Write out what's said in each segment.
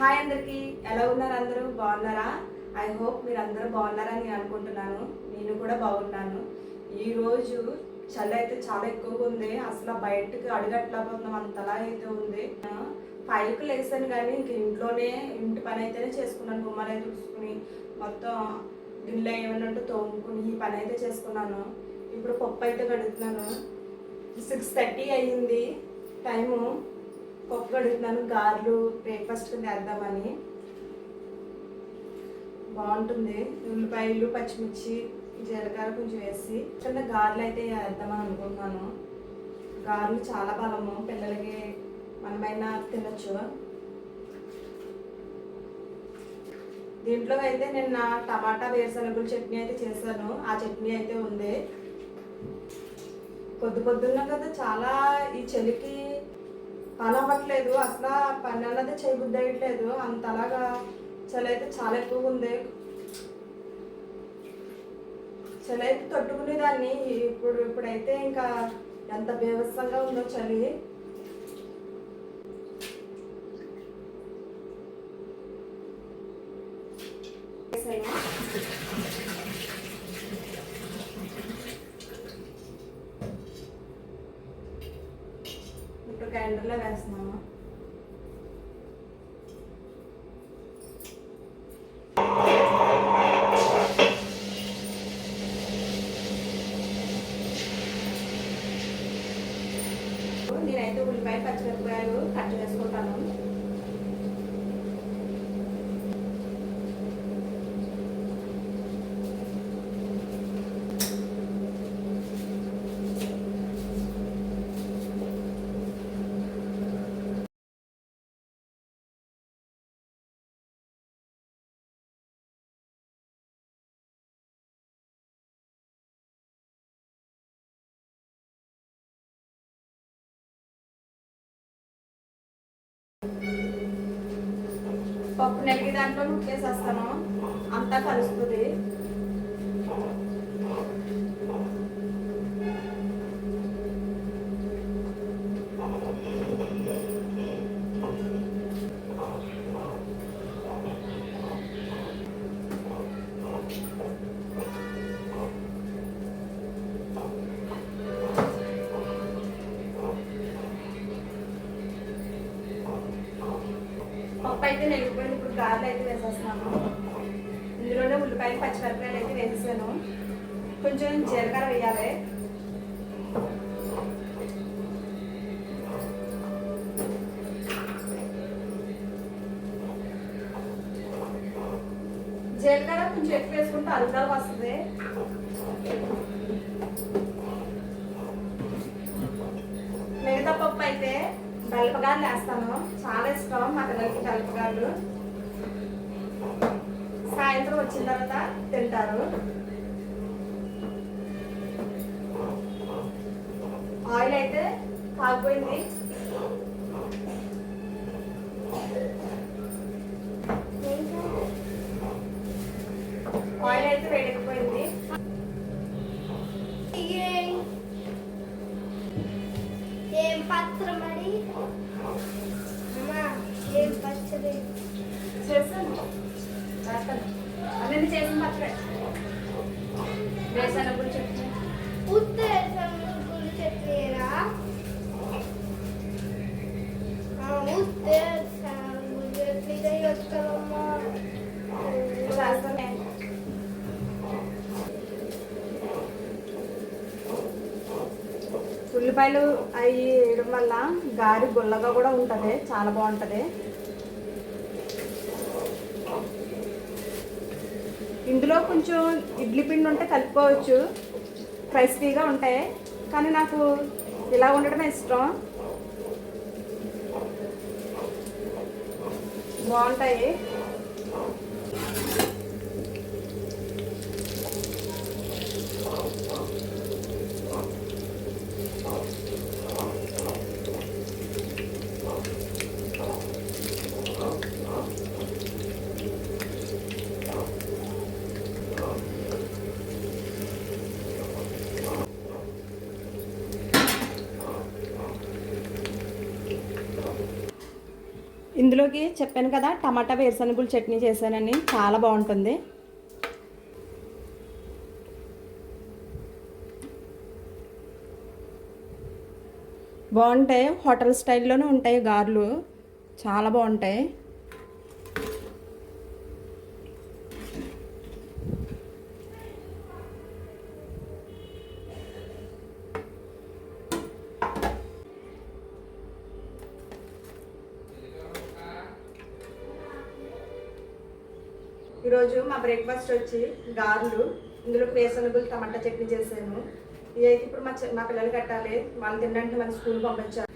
Hi అందరికి. ఎలా ఉన్నారు అందరూ? బాగున్నారా? ఐ హోప్ మీరు అందరూ బాగున్నారని నేను అనుకుంటున్నాను. నేను కూడా బాగున్నాను. ఈరోజు చలి అయితే చాలా ఎక్కువగా ఉంది. అసలు బయటకు అడుగట్లేకపోతున్నాం అంతలా అయితే ఉంది. పైకి లేసాను కానీ ఇంక ఇంట్లోనే ఇంటి పని అయితేనే చేసుకున్నాను. బొమ్మలు అయితే చూసుకుని మొత్తం గిన్నెలు ఏమైనా ఉంటే తోముకుని ఈ పని అయితే చేసుకున్నాను. ఇప్పుడు పప్పు అయితే కడుగుతున్నాను. సిక్స్ థర్టీ అయ్యింది టైము పప్పు కడుగుతున్నాను గారెలు బ్రేక్ఫాస్ట్ కింద వేద్దామని బాగుంటుంది. ఉల్లిపాయలు పచ్చిమిర్చి జీలకర్ర కొంచెం వేసి. చిన్న గారెలు అయితే వేద్దామని అనుకుంటున్నాను. గారెలు చాలా బలము. పిల్లలకి మనమైనా తినచ్చు. దీంట్లో అయితే నిన్న టమాటా వేరుశనగల చట్నీ అయితే చేశాను. ఆ చట్నీ అయితే ఉంది. పొద్దు పొద్దున్న కదా చాలా ఈ చలికి పని అవ్వట్లేదు అసలు పని అన్నది చేయబుద్ధి అయ్యట్లేదు అంతలాగా చలి అయితే చాలా ఎక్కువగా ఉంది చలి అయితే తట్టుకునేదాన్ని. ఇప్పుడు ఇప్పుడైతే ఇంకా ఎంత బీభత్సంగా ఉందో చలి. నేనైతే ఉల్లిపాయ పచ్చిమిరపకాయలు కట్ చేసుకుంటాను. పప్పు నెలిగి దాంట్లో ఉప్పేసేస్తాను అంతా కలుస్తుంది. అయితే వేసేస్తున్నాను. ఇందులోనే ఉల్లిపాయలు పచ్చిమిరపకాయలు అయితే వేసేసాను. కొంచెం జీలకర్ర వేయాలి. జీలకర్ర కొంచెం ఎక్కువ వేసుకుంటే అల్లం వస్తుంది. మిగతా పప్పు అయితే బెల్లపగాలు వేస్తాను. చాలా ఇష్టం మా పిల్లలకి బెల్లపగాలు వచ్చిన తర్వాత తింటారు. ఆయిల్ అయితే కాగిపోయింది. ఉల్లిపాయలు అవి వేయడం వల్ల గారి గుల్లగా కూడా ఉంటుంది చాలా బాగుంటుంది. ఇందులో కొంచెం ఇడ్లీ పిండి ఉంటే కలుపుకోవచ్చు క్రైస్పీగా ఉంటాయి కానీ నాకు ఇలా ఉండడమే ఇష్టం. బాగుంటాయి. ఇందులోకి చెప్పాను కదా టమాటా వేరుశనగులు చట్నీ చేశానని. చాలా బాగుంటుంది. బాగుంటాయి. హోటల్ స్టైల్లోనే ఉంటాయి గారెలు. చాలా బాగుంటాయి. ఈరోజు మా బ్రేక్ఫాస్ట్ వచ్చి గారెలు ఇందులో వేసనగులు టమాటా చట్నీ చేశాను. ఇది అయితే ఇప్పుడు మా మా పిల్లలు కట్టాలి. వాళ్ళు తినడానికి మన స్కూల్ పంపించాలి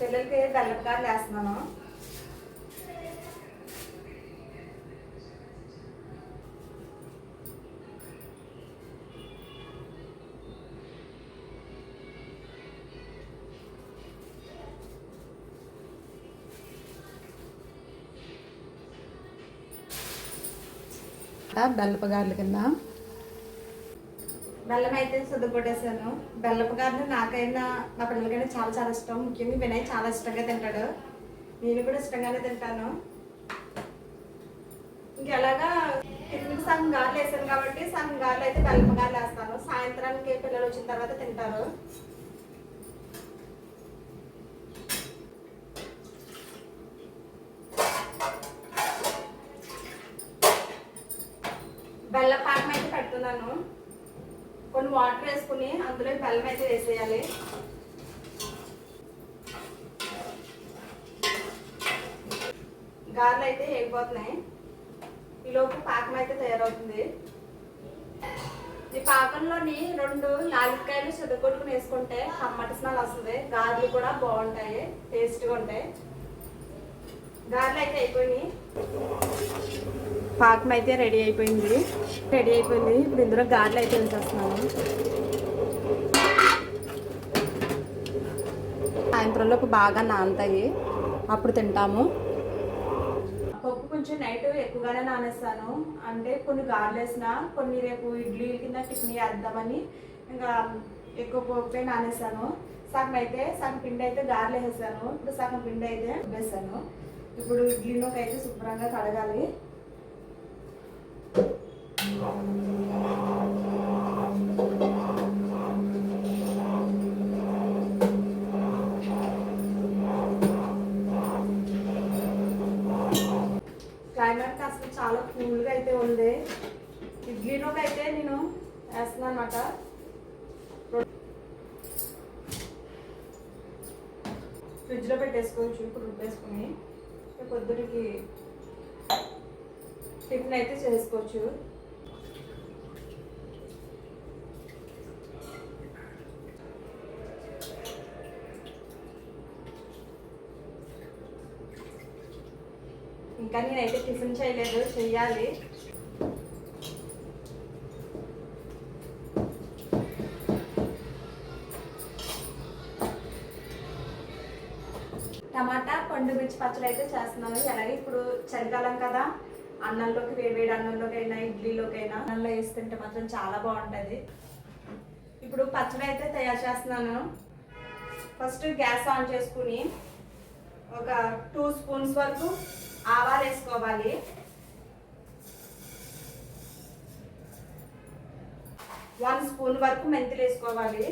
పిల్లలకి బెల్లం గారెలు వేస్తున్నాను. బెల్లపు గారెల కింద బెల్లం అయితే శుద్ధ బెల్లపు గారెలు నాకైనా నా పిల్లలకైనా చాలా చాలా ఇష్టం. ముఖ్యంగా వినయ్ చాలా ఇష్టంగా తింటాడు. నేను కూడా ఇష్టంగానే తింటాను. ఇంకెలాగా పిల్లలకి సగం గారెలు వేసాను కాబట్టి సగం గారెలు అయితే బెల్లపు గారెలు వేస్తాను. సాయంత్రానికి పిల్లలు వచ్చిన తర్వాత తింటారు బెల్లం పాకం అయితే కొన్ని వాటర్ వేసుకుని అందులో బెల్లం అయితే వేసేయాలి. గారెలు అయితే వేగిపోతున్నాయి ఈలోపు పాకం అయితే తయారవుతుంది. ఈ పాకంలోని రెండు లాలికాయలు సుద్దకొట్టుకుని వేసుకుంటే కమ్మటి స్మెల్ వస్తుంది. గారెలు కూడా బాగుంటాయి టేస్ట్గా ఉంటాయి. గారెలు అయితే అయిపోయినాయి. పాకం అయితే రెడీ అయిపోయింది. రెడీ అయిపోయింది. ఇప్పుడు ఇందులో గారెలు అయితే ఉంచేస్తున్నాను సాయంత్రంలోపు బాగా నానతాయి. అప్పుడు తింటాము. పప్పు కొంచెం నైట్ ఎక్కువగానే నానేస్తాను. అంటే కొన్ని గారెలు వేసిన కొన్ని రేపు ఇడ్లీ కింద టిఫిన్ వేద్దామని ఇంకా ఎక్కువ పప్పే నానేసాను సగం అయితే సగం పిండి అయితే గారెలు వేసేసాను ఇప్పుడు సగం పిండి అయితే వేసాను ఇప్పుడు ఇడ్లీలోకి అయితే శుభ్రంగా కడగాలి. క్లైమేట్ అసలు చాలా కూల్గా అయితే ఉంది. ఇడ్లీలోకి అయితే నేను వేస్తున్నాను అనమాట ఫ్రిడ్జ్లో పెట్టేసుకోవచ్చు ఇప్పుడు రుబ్బేసుకుని. ఇక పొద్దుటికి టిఫిన్ అయితే చేసుకోవచ్చు. ఇంకా నేనైతే టిఫిన్ చేయలేదు చెయ్యాలి టమాటా పండు మిర్చి పచ్చడి అయితే చేస్తున్నాను. అలాగే ఇప్పుడు చలికాలం కదా అన్నంలోకి వేడివేడి అన్నంలోకైనా ఇడ్లీలోకైనా ఇడ్లీలోకి అయినా అన్నంలో వేస్తుంటే మాత్రం చాలా బాగుంటుంది. ఇప్పుడు పచ్చడి అయితే తయారు చేస్తున్నాను. ఫస్ట్ గ్యాస్ ఆన్ చేసుకుని ఒక టూ స్పూన్స్ వరకు ఆవాలు వేసుకోవాలి. వన్ స్పూన్ వరకు మెంతులు వేసుకోవాలి.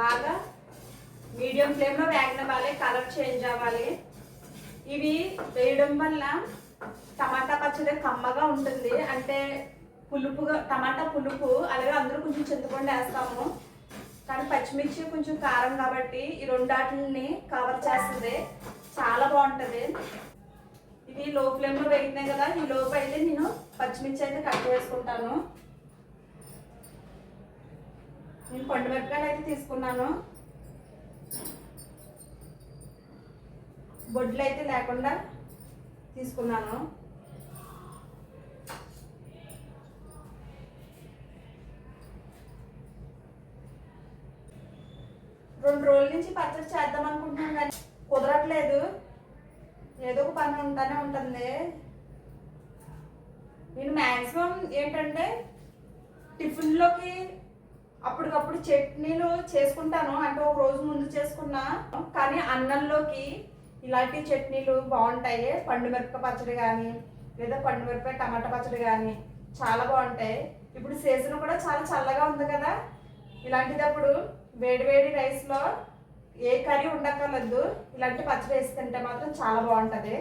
బాగా మీడియం ఫ్లేమ్లో వేగనివ్వాలి కలర్ చేంజ్ అవ్వాలి. ఇవి వేయడం వల్ల టమాటా పచ్చడి కమ్మగా ఉంటుంది. అంటే పులుపుగా టమాటా పులుపు అలాగే అందరూ కొంచెం చింతపండు వేస్తాము. కానీ పచ్చిమిర్చి కొంచెం కారం కాబట్టి ఈ రెండాటిని కవర్ చేస్తుంది. చాలా బాగుంటుంది. ఇవి లో ఫ్లేమ్లో వేగినాయి కదా ఈ లోపు అయితే నేను పచ్చిమిర్చి అయితే కట్ చేసుకుంటాను. నేను పండుమిరపకాయలు అయితే తీసుకున్నాను. బొడ్లు అయితే లేకుండా తీసుకున్నాను. రెండు రోజుల నుంచి పచ్చడి చేద్దాం అనుకుంటున్నాను కానీ కుదరట్లేదు. ఏదో ఒక పని ఉంటానే ఉంటుంది. నేను మ్యాక్సిమం ఏంటంటే టిఫిన్లోకి అప్పటికప్పుడు చట్నీలు చేసుకుంటాను. అంటే ఒక రోజు ముందు చేసుకున్నా. కానీ అన్నంలోకి ఇలాంటి చట్నీలు బాగుంటాయి. పండు పచ్చడి కానీ లేదా పండుమిరపకాయ టమాటా పచ్చడి కానీ చాలా బాగుంటాయి. ఇప్పుడు సీజన్ కూడా చాలా చల్లగా ఉంది కదా. ఇలాంటిదప్పుడు వేడి వేడి రైస్లో ఏ కర్రీ ఉండక్కర్లేదు. ఇలాంటి పచ్చడి వేసి తింటే మాత్రం చాలా బాగుంటుంది.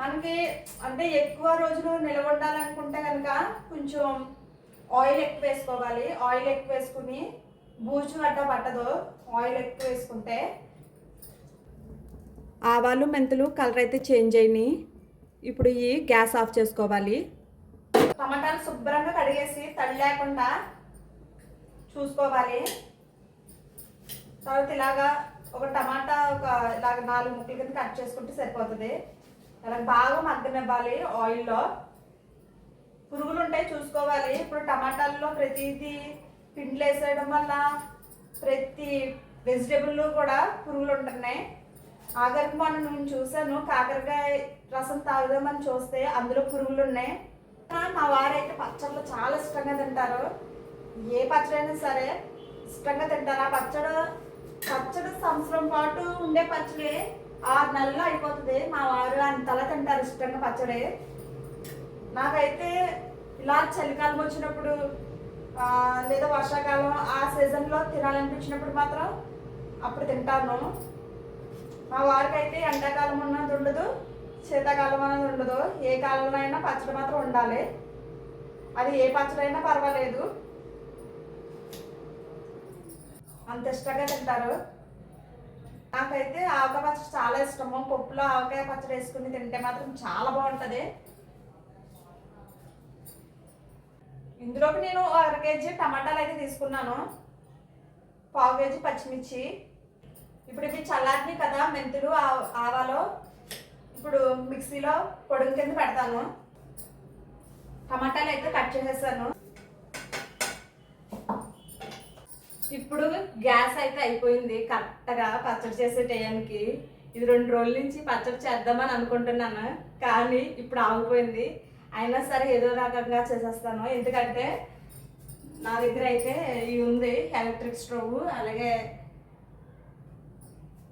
మనకి అంటే ఎక్కువ రోజులు నిలవ ఉండాలనుకుంటే కనుక కొంచెం ఆయిల్ ఎక్కువ వేసుకోవాలి. ఆయిల్ ఎక్కువ వేసుకుని బూజు అడ్డ పట్టదు. ఆయిల్ ఎక్కువ వేసుకుంటే ఆవాలు మెంతులు కలర్ అయితే చేంజ్ అయినాయి. ఇప్పుడు ఈ గ్యాస్ ఆఫ్ చేసుకోవాలి. టమాటాలు శుభ్రంగా కడిగేసి తడి లేకుండా చూసుకోవాలి. తర్వాత ఇలాగా ఒక టమాటా ఒక ఇలాగ నాలుగు ముక్కల కింద కట్ చేసుకుంటే సరిపోతుంది. అలా బాగా మగ్గనివ్వాలి ఆయిల్లో. పురుగులు ఉంటాయి చూసుకోవాలి. ఇప్పుడు టమాటాల్లో ప్రతిదీ పిండ్లు వేసేయడం వల్ల ప్రతి వెజిటేబుల్ కూడా పురుగులు ఉంటున్నాయి ఆఖరికి మనం నేను చూశాను. కాకరకాయ రసం తాగుదామని చూస్తే అందులో పురుగులు ఉన్నాయి మా వారైతే పచ్చళ్ళు చాలా ఇష్టంగా తింటారు. ఏ పచ్చడి అయినా సరే ఇష్టంగా తింటారు. ఆ పచ్చడి పచ్చడి సంవత్సరం పాటు ఉండే పచ్చడి ఆరు నెలలు అయిపోతుంది. మా వారు అంతలా తింటారు ఇష్టంగా పచ్చడి. నాకైతే ఇలా చలికాలం వచ్చినప్పుడు లేదా వర్షాకాలం ఆ సీజన్లో తినాలనిపించినప్పుడు మాత్రం అప్పుడు తింటాను. మా వారికి అయితే ఎండాకాలం అన్నది ఉండదు శీతాకాలం అన్నది ఉండదు. ఏ కాలంలో అయినా పచ్చడి మాత్రం ఉండాలి. అది ఏ పచ్చడి అయినా పర్వాలేదు. అంత ఇష్టంగా తింటారు. నాకైతే ఆవకాయ పచ్చడి చాలా ఇష్టము. పప్పులో ఆవకాయ పచ్చడి వేసుకుని తింటే మాత్రం చాలా బాగుంటుంది. ఇందులోకి నేను అర కేజీ టమాటాలు అయితే తీసుకున్నాను. పావు కేజీ పచ్చిమిర్చి. ఇప్పుడు ఇవి చల్లారిని కదా మెంతులు ఆ- ఆవాలు. ఇప్పుడు మిక్సీలో పొడుగు కింద పెడతాను. టమాటాలు అయితే కట్ చేసేసాను. ఇప్పుడు గ్యాస్ అయితే అయిపోయింది కరెక్ట్గా పచ్చడి చేసే టైంకి. ఇది రెండు రోజుల నుంచి పచ్చడి చేద్దామని అనుకుంటున్నాను కానీ ఇప్పుడు ఆగిపోయింది. అయినా సరే ఏదో రకంగా చేసేస్తాను. ఎందుకంటే నా దగ్గర అయితే ఇవి ఉంది ఎలక్ట్రిక్ స్టవ్ అలాగే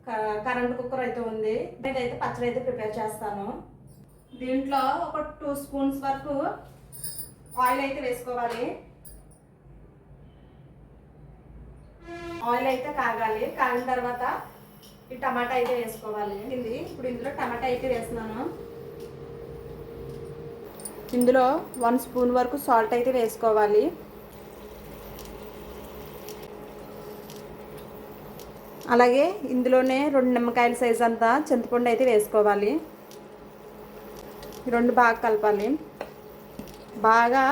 క- కరెంట్ కుక్కర్ అయితే ఉంది. నేనైతే పచ్చడి అయితే ప్రిపేర్ చేస్తాను. దీంట్లో ఒక టూ స్పూన్స్ వరకు ఆయిల్ అయితే వేసుకోవాలి. ఆయిల్ అయితే కాగాలి. కాగిన తర్వాత ఈ టమాటా అయితే వేసుకోవాలి. ఇది ఇప్పుడు ఇందులో టమాటా అయితే వేస్తున్నాను. ఇందులో వన్ స్పూన్ వరకు సాల్ట్ అయితే వేసుకోవాలి. అలాగే ఇందులోనే రెండు నిమ్మకాయల సైజ్ అంతా చింతపండు అయితే వేసుకోవాలి. రెండు బాగా కలపాలి. బాగా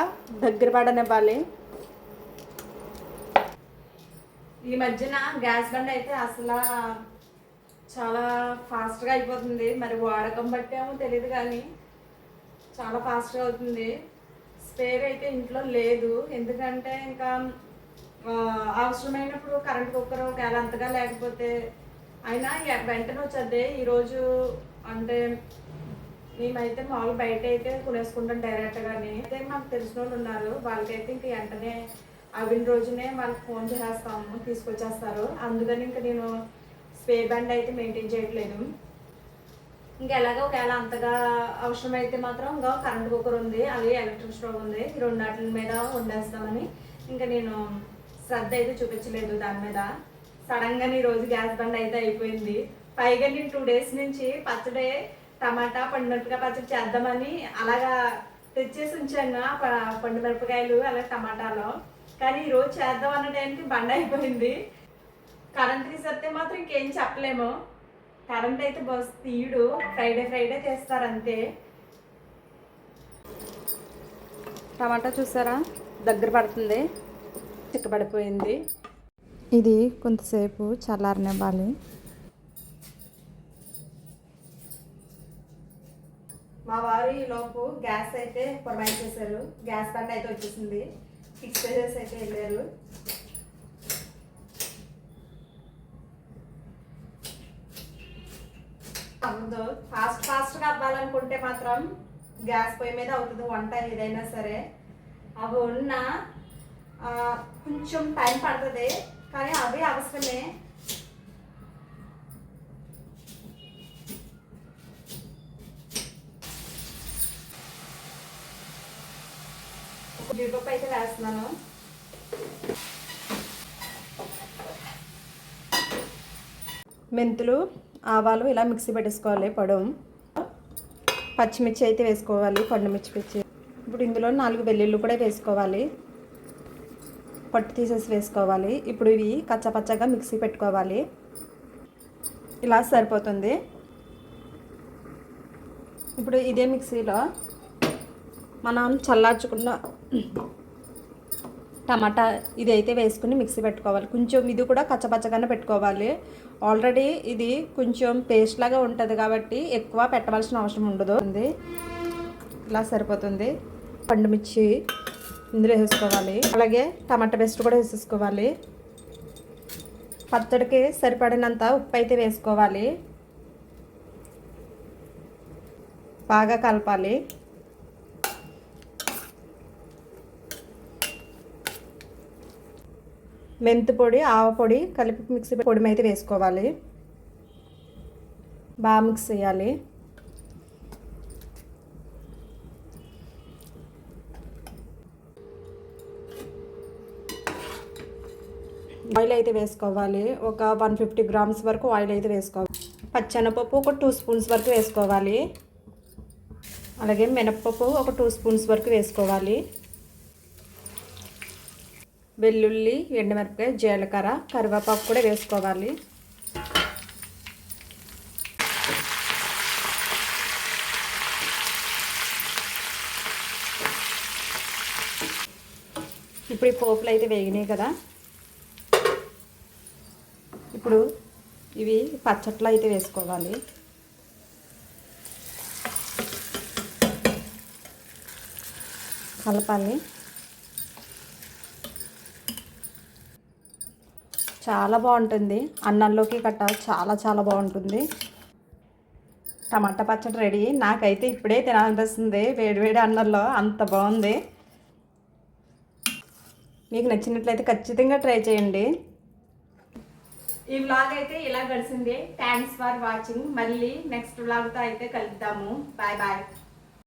దగ్గర పడనివ్వాలి. ఈ మధ్యన గ్యాస్ బండ్ అయితే అసలు చాలా ఫాస్ట్గా అయిపోతుంది. మరి వాడకం బట్టేమో తెలియదు కానీ చాలా ఫాస్ట్గా అవుతుంది. స్పేర్ అయితే ఇంట్లో లేదు. ఎందుకంటే ఇంకా అవసరమైనప్పుడు కరెంట్ కుక్కర్ ఒకవేళ అంతగా లేకపోతే అయినా వెంటనే వచ్చేది ఈరోజు అంటే మేమైతే మామూలు బయట అయితే కొనేసుకుంటాం డైరెక్ట్గానే అయితే మాకు తెలిసిన వాళ్ళు ఉన్నారు. వాళ్ళకైతే ఇంక వెంటనే అవిన రోజునే వాళ్ళకి ఫోన్ చేస్తాము తీసుకొచ్చేస్తారు. అందుకని ఇంకా నేను స్పే బ్యాండ్ అయితే మెయింటైన్ చేయట్లేదు. ఇంకా ఎలాగో ఒకవేళ అంతగా అవసరమైతే మాత్రం ఇంకా కరెంట్ కుక్కర్ ఉంది అలాగే ఎలక్ట్రిక్ స్టవ్ ఉంది. ఈ రెండు మీద వండేస్తామని. ఇంకా నేను శ్రద్ధ అయితే చూపించలేదు దాని మీద. సడన్గా ఈ రోజు గ్యాస్ బండ్ అయితే అయిపోయింది. పైగా నేను టూ డేస్ నుంచి పచ్చడి టమాటా పండుమిరపకాయ పచ్చడి చేద్దామని అలాగా తెచ్చేసి ఉంచాను పండుమిరపకాయలు ప- పండు మిరపకాయలు అలాగే టమాటాలు. కానీ ఈరోజు చేద్దాం అన్న టైంకి బండ అయిపోయింది. కరెంట్ తీసేస్తే మాత్రం ఇంకేం చెప్పలేము. కరెంట్ అయితే బస్ తీయడు. ఫ్రైడే ఫ్రైడే చేస్తారు అంతే టమాటా చూసారా? దగ్గర పడుతుంది. చిక్కబడిపోయింది. ఇది కొంతసేపు చల్లారనివ్వాలి మా వారు ఈ లోపు గ్యాస్ అయితే ప్రొవైడ్ చేశారు. గ్యాస్ బండ్ అయితే వచ్చేసింది. ఫిక్స్ చేసేసి అయితే వెళ్ళారు. ముందు ఫాస్ట్ ఫాస్ట్గా అవ్వాలనుకుంటే మాత్రం గ్యాస్ పొయ్యి మీద అవుతుంది వంట ఏదైనా సరే. అవి ఉన్న కొంచెం టైం పడుతుంది కానీ అవి అవసరమే. జీడిపప్పు అయితే వేస్తున్నాను. మెంతులు. ఆవాలు ఇలా మిక్సీ పెట్టేసుకోవాలి పొడం పచ్చిమిర్చి అయితే వేసుకోవాలి పండుమిర్చి పిచ్చి. ఇప్పుడు ఇందులో నాలుగు వెల్లుల్లి కూడా వేసుకోవాలి. పట్టు తీసేసి వేసుకోవాలి. ఇప్పుడు ఇవి కచ్చపచ్చగా మిక్సీ పెట్టుకోవాలి. ఇలా సరిపోతుంది. ఇప్పుడు ఇదే మిక్సీలో మనం చల్లార్చుకున్న టమాటా ఇది అయితే వేసుకుని మిక్సీ పెట్టుకోవాలి. కొంచెం ఇది కూడా కచ్చపచ్చగానే పెట్టుకోవాలి. ఆల్రెడీ ఇది కొంచెం పేస్ట్ లాగా ఉంటుంది కాబట్టి ఎక్కువ పెట్టవలసిన అవసరం ఉండదు. ఉంది. ఇలా సరిపోతుంది. పండుమిర్చి ఇందులో వేసుకోవాలి అలాగే టమాటా పేస్ట్ కూడా వేసేసుకోవాలి. పచ్చడికి సరిపడినంత ఉప్పు అయితే వేసుకోవాలి. బాగా కలపాలి. మెంతి పొడి ఆవ పొడి కలిపి మిక్సీ పొడి అయితే వేసుకోవాలి. బాగా మిక్స్ చేయాలి. ఆయిల్ అయితే వేసుకోవాలి. ఒక వన్ ఫిఫ్టీ గ్రామ్స్ వరకు ఆయిల్ అయితే వేసుకోవాలి. పచ్చెనపప్పు ఒక టూ స్పూన్స్ వరకు వేసుకోవాలి. అలాగే మినప్పప్పు ఒక టూ స్పూన్స్ వరకు వేసుకోవాలి. వెల్లుల్లి ఎండుమిరపకాయ జీలకర్ర కరివేపాకు కూడా వేసుకోవాలి. ఇప్పుడు ఈ పోపులు అయితే వేగినాయి కదా. ఇప్పుడు ఇవి పచ్చట్లు అయితే వేసుకోవాలి. కలపాలి. చాలా బాగుంటుంది. అన్నంలోకి కట్ట చాలా చాలా బాగుంటుంది. టమాటా పచ్చడి రెడీ. నాకైతే ఇప్పుడే తినాలనిపిస్తుంది. వేడివేడి అన్నంలో అంత బాగుంది. మీకు నచ్చినట్లయితే ఖచ్చితంగా ట్రై చేయండి. ఈ వ్లాగ్ అయితే ఇలా గడిచింది థ్యాంక్స్ ఫర్ వాచింగ్ మళ్ళీ నెక్స్ట్ వ్లాగ్తో అయితే కలుద్దాము. Bye bye